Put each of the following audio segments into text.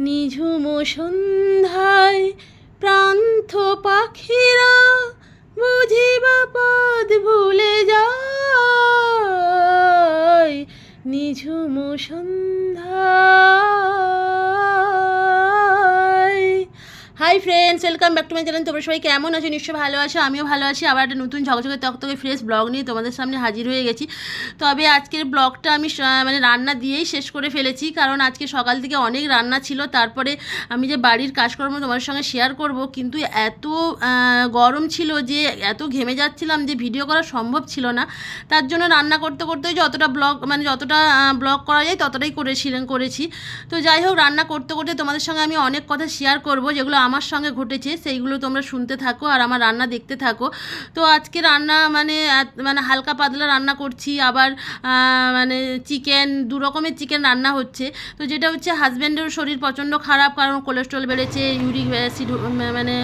নিঝুম সন্ধ্যায় প্রান্ত পাখিরা বুঝিবা পদ ভুলে যায়। নিঝুম সন্ধ্যায় hi friends welcome back to my channel তোমরা সবাই কেমন আছো? নিশ্চয়ই ভালো আছো, আমিও ভালো আছি। আবার একটা নতুন ঝকঝকে তকতকে ফ্রেশ ব্লগ নিয়ে তোমাদের সামনে হাজির হয়ে গেছি। তবে আজকের ব্লগটা আমি মানে রান্না দিয়েই শেষ করে ফেলেছি। কারণ আজকে সকাল থেকে অনেক রান্না ছিল, তারপরে আমি যে বাড়ির কাজকর্ম তোমার সঙ্গে শেয়ার করব, কিন্তু এত গরম ছিল যে, এত ঘেমে যাচ্ছিলাম যে ভিডিও করা সম্ভব ছিল না। তার জন্য রান্না করতে করতে যতটা ব্লগ মানে যতটা ব্লগ করা যায় ততটাই করেছিলেন, করেছি। তো যাই হোক, রান্না করতে করতে তোমাদের সঙ্গে আমি অনেক কথা শেয়ার করব, যেগুলো আমার সঙ্গে ঘটেছে, সেইগুলো তোমরা শুনতে থাকো আর আমার রান্না দেখতে থাকো। তো আজকে রান্না মানে মানে হালকা পাতলা রান্না করছি, আবার মানে চিকেন, দু রকমের চিকেন রান্না হচ্ছে। তো যেটা হচ্ছে হাজব্যান্ডের শরীর প্রচণ্ড খারাপ, কারণ কোলেস্ট্রল বেড়েছে, ইউরিক অ্যাসিড মানে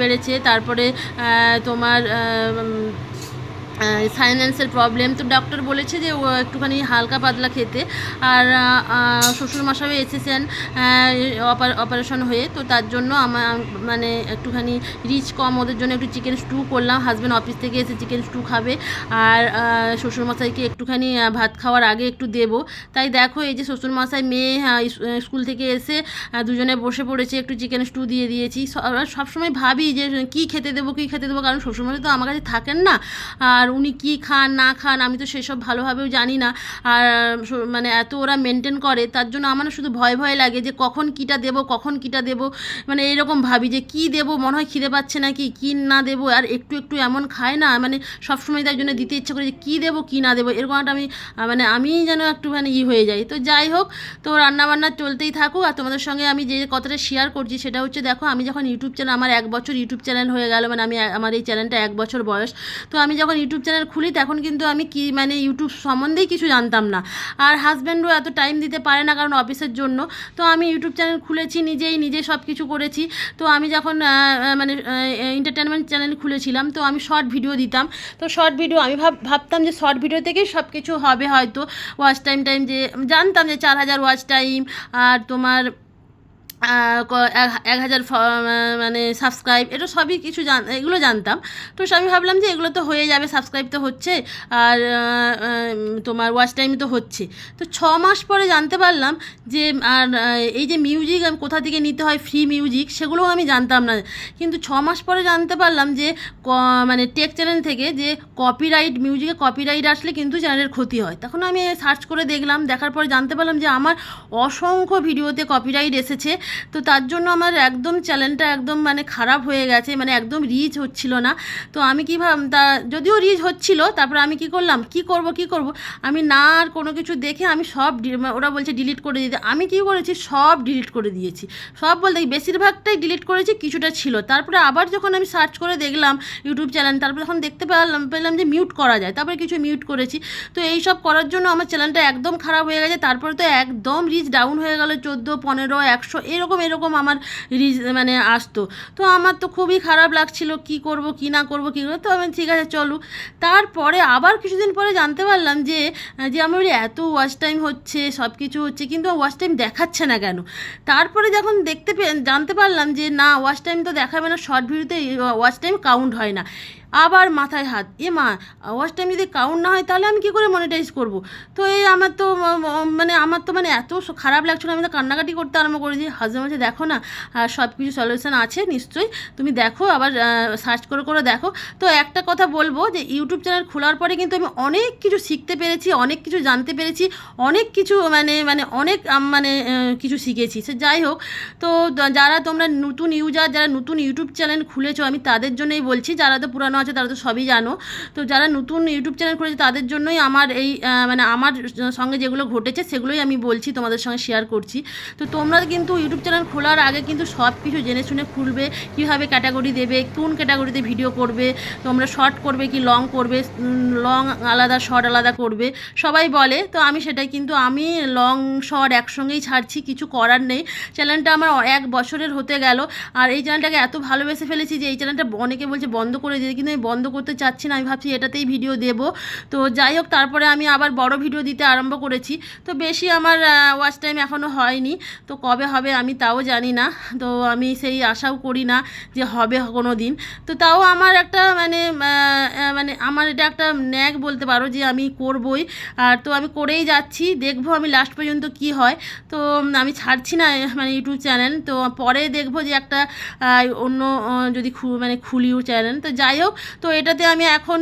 বেড়েছে। তারপরে তোমার সাইন্যান্সের প্রবলেম তো ডক্টর বলেছে যে ও একটুখানি হালকা পাতলা খেতে। আর শ্বশুরমশাই এসেছেন অপারেশন হয়ে। তো তার জন্য আমার মানে একটুখানি রিচ কম ওদের জন্য একটু চিকেন স্টু করলাম। হাজব্যান্ড অফিস থেকে এসে চিকেন স্টু খাবে। আর শ্বশুরমশাইকে একটুখানি ভাত খাওয়ার আগে একটু দেবো। তাই দেখো এই যে শ্বশুরমশাই মেয়ে আহ, স্কুল থেকে এসে দুজনে বসে পড়েছে একটু চিকেন স্টু দিয়ে দিয়েছি। সবসময় ভাবি যে কী খেতে দেবো কী খেতে দেবো? কারণ শ্বশুরমশাই তো আমার কাছে থাকেন না। আর উনি কী খান, না খান, আমি তো সেসব ভালোভাবেও জানি না। আর মানে এত ওরা মেনটেন করে, তার জন্য আমার শুধু ভয় ভয় লাগে যে কখন কীটা দেবো, কখন কীটা দেবো। মানে এরকম ভাবি যে কী দেবো, মনে হয় খিদে পাচ্ছে নাকি, কী না দেবো। আর একটু একটু এমন খায় না মানে সবসময় তার জন্য দিতে ইচ্ছে করে যে কী দেবো, কী না দেবো, এরকম একটা আমি মানে আমিই যেন একটুখানি ই হয়ে যাই। তো যাই হোক, তো রান্নাবান্না চলতেই থাকুক। আর তোমাদের সঙ্গে আমি যে কথাটা শেয়ার করছি সেটা হচ্ছে, দেখো, আমি যখন ইউটিউব চ্যানেল আমার এক বছর ইউটিউব চ্যানেল হয়ে গেল মানে আমি, আমার এই চ্যানেলটা এক বছর বয়স। তো আমি যখন ইউটিউব চ্যানেল খুলি, তখন কিন্তু আমি কি মানে ইউটিউব সম্বন্ধেই কিছু জানতাম না। আর হাজব্যান্ডও এত টাইম দিতে পারে না কারণ অফিসের জন্য। তো আমি ইউটিউব চ্যানেল খুলেছি, নিজেই, নিজে সব কিছু করেছি। তো আমি যখন মানে এন্টারটেনমেন্ট চ্যানেল খুলেছিলাম, তো আমি শর্ট ভিডিও দিতাম। তো শর্ট ভিডিও আমি ভাব, ভাবতাম যে শর্ট ভিডিও থেকেই সব কিছু হবে হয়তো। ওয়াচ টাইম টাইম যে, জানতাম যে চার হাজার ওয়াচ টাইম আর তোমার এক- হাজার মানে সাবস্ক্রাইব এটা সবই কিছু জান, এগুলো জানতাম। তো আমি ভাবলাম যে এগুলো তো হয়ে যাবে সাবস্ক্রাইব তো হচ্ছে, আর তোমার ওয়াচ টাইম তো হচ্ছে। তো ছ মাস পরে জানতে পারলাম যে, আর এই যে মিউজিক আমি কোথা থেকে নিতে হয় ফ্রি মিউজিক সেগুলোও আমি জানতাম না। কিন্তু ছ মাস পরে জানতে পারলাম যে, ক- মানে টেক চ্যানেল থেকে যে কপিরাইট মিউজিকে কপিরাইট আসলে কিন্তু চ্যানেলের ক্ষতি হয়। তখন আমি সার্চ করে দেখলাম, দেখার পরে জানতে পারলাম যে আমার অসংখ্য ভিডিওতে কপিরাইট এসেছে। তো তার জন্য আমার একদম চ্যানেলটা একদম মানে খারাপ হয়ে গেছে মানে একদম রিচ হচ্ছিল না। তো আমি কী ভাব, তা যদিও রিচ হচ্ছিল, তারপরে আমি কি করলাম, কি করব কি করব? আমি না আর কোনো কিছু দেখে আমি সব ওরা বলছে ডিলিট করে দিতে। আমি কি করেছি? সব ডিলিট করে দিয়েছি। সব বলতে বেশিরভাগটাই ডিলিট করেছি, কিছুটা ছিল। তারপরে আবার যখন আমি সার্চ করে দেখলাম ইউটিউব চ্যানেল তারপরে যখন দেখতে পেলাম পেলাম যে মিউট করা যায়। তারপরে কিছু মিউট করেছি। তো এই সব করার জন্য আমার চ্যানেলটা একদম খারাপ হয়ে গেছে। তারপরে তো একদম রিচ ডাউন হয়ে গেল। চোদ্দ, পনেরো, একশো এরকম এরকম আমার রিচ মানে আসতো। তো আমার তো খুবই খারাপ লাগছিল, কি করব, কি না করব, কি করব। তো আমি ঠিক আছে, চলো। তারপরে আবার কিছুদিন পরে জানতে পারলাম যে যে আমার ওই এত ওয়াচ টাইম হচ্ছে সব কিছু হচ্ছে, কিন্তু ওয়াচ টাইম দেখাচ্ছে না কেন? তারপরে যখন দেখতে জানতে পারলাম যে, না ওয়াচ টাইম তো দেখাবে না শর্ট ভিডিওতে ওয়াচ টাইম কাউন্ট হয় না। আবার মাথায় হাত। এ মা ওয়াচ টাইম যদি কাউন্ট না হয় তাহলে আমি কী করে মনিটাইজ করব? তো এই আমার তো মানে আমার তো মানে এত খারাপ লাগছিল, আমি তো কান্নাকাটি করতে আরম্ভ করেছি। হাজব্যান্ড বলছে দেখো না সব কিছু সলিউশন আছে নিশ্চয়ই। তুমি দেখো, আবার সার্চ করে করে দেখো। তো একটা কথা বলব যে ইউটিউব চ্যানেল খোলার পরে কিন্তু আমি অনেক কিছু শিখতে পেরেছি, অনেক কিছু জানতে পেরেছি, অনেক কিছু মানে মানে অনেক মানে কিছু শিখেছি। সে যাই হোক, তো যারা তোমরা নতুন ইউজার যারা নতুন ইউটিউব চ্যানেল খুলেছো, আমি তাদের জন্যই বলছি, যারা তো পুরানো আছে, তারা তো সবই জানো। তো যারা নতুন ইউটিউব চ্যানেল খুলেছে, তাদের জন্যই আমার এই মানে আমার সঙ্গে যেগুলো ঘটেছে, সেগুলোই আমি বলছি, তোমাদের সঙ্গে শেয়ার করছি। তো তোমরা কিন্তু ইউটিউব চ্যানেল খোলার আগে কিন্তু সব কিছু জেনে শুনে খুলবে, কীভাবে ক্যাটাগরি দেবে, কোন ক্যাটাগরিতে ভিডিও করবে, তোমরা শর্ট করবে কি লং করবে লং আলাদা শর্ট আলাদা করবে, সবাই বলে। তো আমি সেটাই কিন্তু, আমি লং শর্ট একসঙ্গেই ছাড়ছি, কিছু করার নেই। চ্যানেলটা আমার এক বছরের হতে গেল, আর এই চ্যানেলটাকে এত ভালোবেসে ফেলেছি যে, এই চ্যানেলটা অনেকে বলছে বন্ধ করে দিতে, কিন্তু আমি বন্ধ করতে চাচ্ছি না, আমি ভাবছি এটাতেই ভিডিও দেব। তো যাই হোক, তারপরে আমি আবার বড় ভিডিও দিতে আরম্ভ করেছি। তো বেশি আমার ওয়াচ টাইম এখনও হয়নি। তো কবে হবে আমি তাও জানি না। তো আমি সেই আশাও করি না যে হবে কোনো দিন তো তাও আমার একটা মানে মানে আমার এটা একটা ন্যাক বলতে পারো যে আমি করবই। আর তো আমি করেই যাচ্ছি, দেখব আমি লাস্ট পর্যন্ত কি হয়। তো আমি ছাড়ছি না মানে ইউটিউব চ্যানেল তো পরে দেখব যে একটা অন্য যদি মানে খুলিও চ্যানেল তো যাই হোক তো এটাতে আমি এখন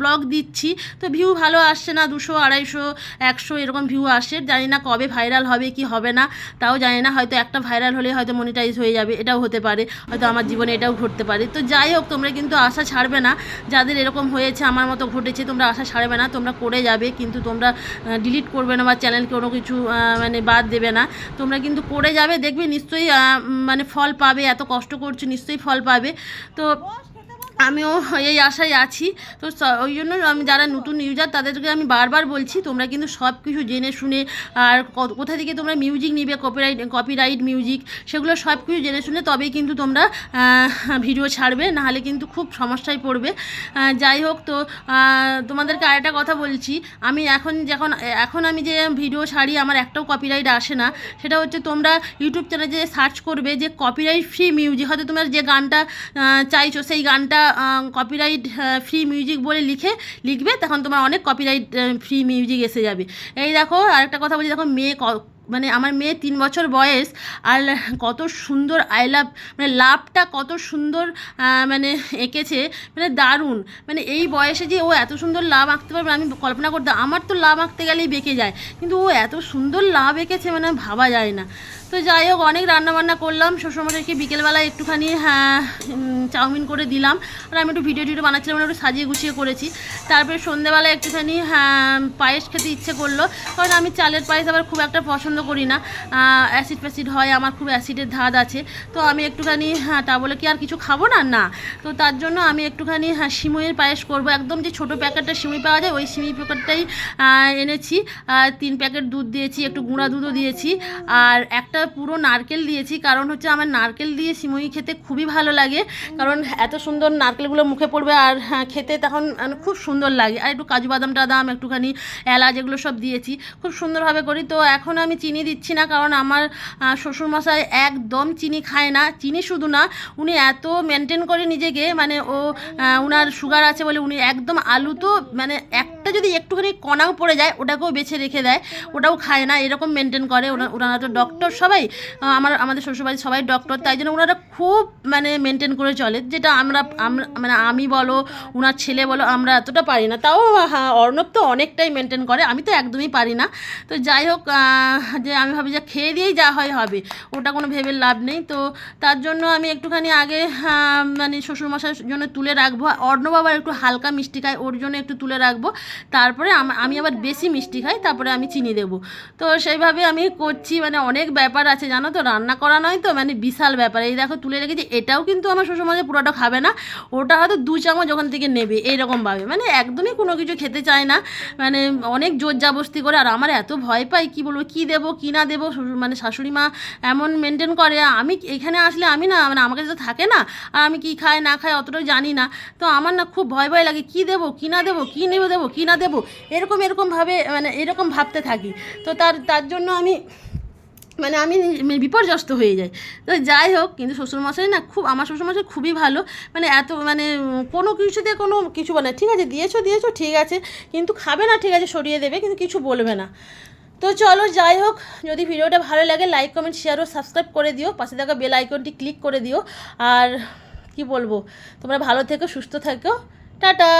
ব্লগ দিচ্ছি। তো ভিউ ভালো আসছে না, দুশো, আড়াইশো, একশো এরকম ভিউ আসে জানি না কবে ভাইরাল হবে কি হবে না, তাও জানি না, হয়তো একটা ভাইরাল হলে হয়তো মনিটাইজ হয়ে যাবে, এটাও হতে পারে। হয়তো আমার জীবনে এটাও ঘটতে পারে। তো যাই হোক, তোমরা কিন্তু আশা ছাড়বে না। যাদের এরকম হয়েছে, আমার মতো ঘটেছে, তোমরা আশা ছাড়বে না, তোমরা করে যাবে, কিন্তু তোমরা ডিলিট করবে না বা চ্যানেল কোনো কিছু মানে বাদ দেবে না। তোমরা কিন্তু করে যাবে, দেখবে নিশ্চয়ই মানে ফল পাবে, এত কষ্ট করছ, নিশ্চয়ই ফল পাবে। তো আমিও এই আশায় আছি। তো ওই জন্য আমি যারা নতুন ইউজার তাদেরকে আমি বারবার বলছি, তোমরা কিন্তু সব কিছু জেনে শুনে আর কোথা থেকে তোমরা মিউজিক নিবে কপিরাইট কপিরাইট মিউজিক সেগুলো সব কিছু জেনে শুনে তবেই কিন্তু তোমরা ভিডিও ছাড়বে, নাহলে কিন্তু খুব সমস্যায় পড়বে। যাই হোক তো তোমাদেরকে আরেকটা কথা বলছি, আমি এখন যখন, এখন আমি যে ভিডিও ছাড়ি, আমার একটাও কপিরাইট আসে না। সেটা হচ্ছে তোমরা ইউটিউব চ্যানেলে যে সার্চ করবে যে কপিরাইট ফ্রি মিউজিক হয়তো তোমার যে গানটা চাইছো, সেই গানটা কপিরাইট ফ্রি মিউজিক বলে লিখে, লিখবে, তখন তোমার অনেক কপিরাইট ফ্রি মিউজিক এসে যাবে। এই দেখো, আরেকটা কথা বলছি দেখো, মেয়ে মানে আমার মেয়ে তিন বছর বয়স, আর কত সুন্দর আই লাভ মানে লাভটা কত সুন্দর মানে এঁকেছে মানে দারুণ। মানে এই বয়সে যে ও এত সুন্দর লাভ আঁকতে পারবে, আমি কল্পনা করতে, আমার তো লাভ আঁকতে গেলেই বেঁকে যায়। কিন্তু ও এত সুন্দর লাভ এঁকেছে মানে ভাবা যায় না। তো যাই হোক, অনেক রান্নাবান্না করলাম, শ্বশুরমশাইকে বিকেলবেলায় একটুখানি হ্যাঁ চাউমিন করে দিলাম। আর আমি একটু ভিডিও টিডিও বানাচ্ছিলাম একটু সাজিয়ে গুছিয়ে করেছি। তারপরে সন্ধ্যেবেলা একটুখানি হ্যাঁ পায়েস খেতে ইচ্ছে করল। কারণ আমি চালের পায়েস আবার খুব একটা পছন্দ করি না। অ্যাসিড ফ্যাসিড হয় আমার খুব অ্যাসিডের ধাত আছে। তো আমি একটুখানি হ্যাঁ তা বলে কি আর কিছু খাব না? না। তো তার জন্য আমি একটুখানি হ্যাঁ সিমইয়ের পায়েস করব। একদম যে ছোটো প্যাকেটটা সিমই পাওয়া যায় ওই সিমই প্যাকেটটাই এনেছি। তিন প্যাকেট দুধ দিয়েছি একটু গুঁড়া দুধও দিয়েছি। আর একটা পুরো নারকেল দিয়েছি কারণ হচ্ছে আমার নারকেল দিয়ে সিমই খেতে খুবই ভালো লাগে। কারণ এত সুন্দর নারকেলগুলো মুখে পড়বে আর হ্যাঁ, খেতে তখন মানে খুব সুন্দর লাগে। আর একটু কাজু বাদাম টাদাম একটুখানি এলাচ এগুলো সব দিয়েছি। খুব সুন্দরভাবে করি। তো এখন আমি চিনি দিচ্ছি না, কারণ আমার শ্বশুরমশাই একদম চিনি খায় না। চিনি শুধু না, উনি এত মেনটেন করে নিজেকে মানে ও উনার সুগার আছে বলে উনি একদম আলু তো মানে একটা যদি একটুখানি কণাও পড়ে যায়, ওটাকেও বেছে রেখে দেয়, ওটাও খায় না, এরকম মেনটেন করে। ওনা- ওনারা তো ডক্টর সবাই আমার আমাদের শ্বশুরবাড়ির সবাই ডক্টর তাই জন্য ওনারা খুব মানে মেনটেন করে চলে। যেটা আমরা মানে আমি বলো ওনার ছেলে বলো, আমরা এতটা পারি না। তাও হ্যাঁ অর্ণব তো অনেকটাই মেনটেন করে, আমি তো একদমই পারি না। তো যাই হোক যে আমি ভাবি যে খেয়ে দিয়েই যা হয় হবে, ওটা কোনো ভেবে লাভ নেই। তো তার জন্য আমি একটুখানি আগে মানে শ্বশুরমশাইয়ের জন্য তুলে রাখব। অর্ণব আবার একটু হালকা মিষ্টি খায়, ওর জন্য একটু তুলে রাখব। তারপরে আমি আবার বেশি মিষ্টি খাই, তারপরে আমি চিনি দেবো। তো সেইভাবে আমি করছি মানে অনেক ব্যাপার আছে, জানো তো? রান্না করা নয় তো মানে বিশাল ব্যাপার। এই দেখো, তুলে রেখেছি। এটাও কিন্তু আমার শ্বশুরমশাই পুরোটা খাবে না। ওটা হয়তো দু চামচ ওখান থেকে নেবে, এইরকমভাবে। মানে একদমই কোনো কিছু খেতে চায় না। মানে অনেক জোর জাবস্তি করে, আর আমার এত ভয় পাই, কি বলব, কি দেবো, কি না দেবো? মানে শাশুড়ি মা এমন মেনটেন করে। আমি এখানে আসলে আমি না মানে আমার কাছে তো থাকে না, আর আমি কি খাই, না খাই অতটাও জানি না। তো আমার না খুব ভয় ভয় লাগে, কি দেবো, কি না দেবো, কি নেব, দেবো, কি না দেবো? এরকম এরকমভাবে মানে এরকম ভাবতে থাকি। তো তার তার জন্য আমি মানে আমি বিপর্যস্ত হয়ে যাই। তো যাই হোক, কিন্তু শ্বশুরমশাই না খুব, আমার শ্বশুরমশাই খুবই ভালো। মানে এত মানে কোনো কিছুতে কোনো কিছু বলে না। ঠিক আছে, দিয়েছ দিয়েছ, ঠিক আছে। কিন্তু খাবে না, ঠিক আছে, সরিয়ে দেবে, কিন্তু কিছু বলবে না। তো চলো, যাই হোক, যদি ভিডিওটা ভালো লাগে, লাইক, কমেন্ট শেয়ার ও সাবস্ক্রাইব করে দিও। পাশে থাকা বেল আইকনটি ক্লিক করে দিও। আর কি বলব? তোমরা ভালো থেকো, সুস্থ থেকো। টাটা!